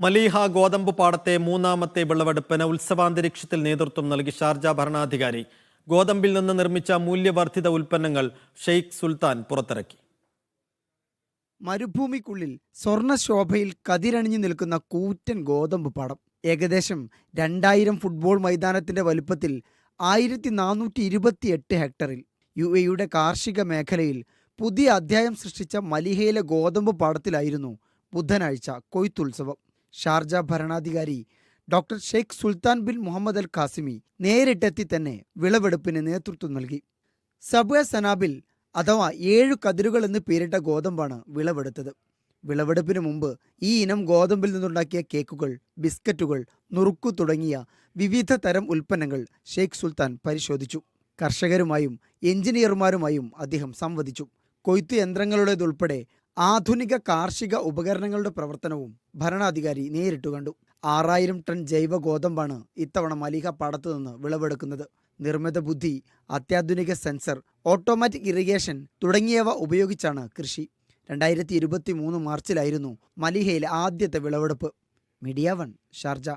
Mleiha ഗോതമ്പ് പാടത്തെ മൂന്നാമത്തെ വിളവെടുപ്പിന് ഉത്സവാന്തരീക്ഷത്തിൽ നേതൃത്വം നൽകി ഷാർജ ഭരണാധികാരി. ഗോതമ്പിൽ നിന്ന് നിർമ്മിച്ച മൂല്യവർദ്ധിത ഉൽപ്പന്നങ്ങൾ ഷെയ്ഖ് സുൽത്താൻ പുറത്തിറക്കി. മരുഭൂമിക്കുള്ളിൽ സ്വർണശോഭയിൽ കതിരണിഞ്ഞു നിൽക്കുന്ന കൂറ്റൻ ഗോതമ്പ് പാടം. ഏകദേശം രണ്ടായിരം ഫുട്ബോൾ മൈതാനത്തിന്റെ വലുപ്പത്തിൽ ആയിരത്തി നാനൂറ്റി ഇരുപത്തിയെട്ട് ഹെക്ടറിൽ. യു എയുടെ കാർഷിക മേഖലയിൽ പുതിയ അധ്യായം സൃഷ്ടിച്ച മലിഹയിലെ ഗോതമ്പ് പാടത്തിലായിരുന്നു ബുധനാഴ്ച കൊയ്ത്തുത്സവം. ഷാർജ ഭരണാധികാരി doctor Sheikh Sultan bin Muhammad Al Qasimi നേരിട്ടെത്തി തന്നെ വിളവെടുപ്പിന് നേതൃത്വം നൽകി. സബ്വ സനാബിൽ അഥവാ ഏഴു കതിരുകൾ എന്ന് പേരിട്ട ഗോതമ്പാണ് വിളവെടുത്തത്. വിളവെടുപ്പിന് മുമ്പ് ഈ ഇനം ഗോതമ്പിൽ നിന്നുണ്ടാക്കിയ കേക്കുകൾ ബിസ്ക്കറ്റുകൾ നുറുക്കു തുടങ്ങിയ വിവിധ തരം ഉൽപ്പന്നങ്ങൾ ഷെയ്ഖ് സുൽത്താൻ പരിശോധിച്ചു. കർഷകരുമായും എഞ്ചിനീയർമാരുമായും അദ്ദേഹം സംവദിച്ചു. കൊയ്ത്തു യന്ത്രങ്ങളുടേതുൾപ്പെടെ ആധുനിക കാർഷിക ഉപകരണങ്ങളുടെ പ്രവർത്തനവും ഭരണാധികാരി നേരിട്ടു കണ്ടു. ആറായിരം ടൺ ജൈവ ഗോതമ്പാണ് ഇത്തവണ മലിഹ പാടത്തു നിന്ന് വിളവെടുക്കുന്നത്. നിർമ്മിത ബുദ്ധി അത്യാധുനിക സെൻസർ ഓട്ടോമാറ്റിക് ഇറിഗേഷൻ തുടങ്ങിയവ ഉപയോഗിച്ചാണ് കൃഷി. രണ്ടായിരത്തി ഇരുപത്തി മൂന്ന് മാർച്ചിലായിരുന്നു മലിഹയിലെ ആദ്യത്തെ വിളവെടുപ്പ്. Media One Sharjah.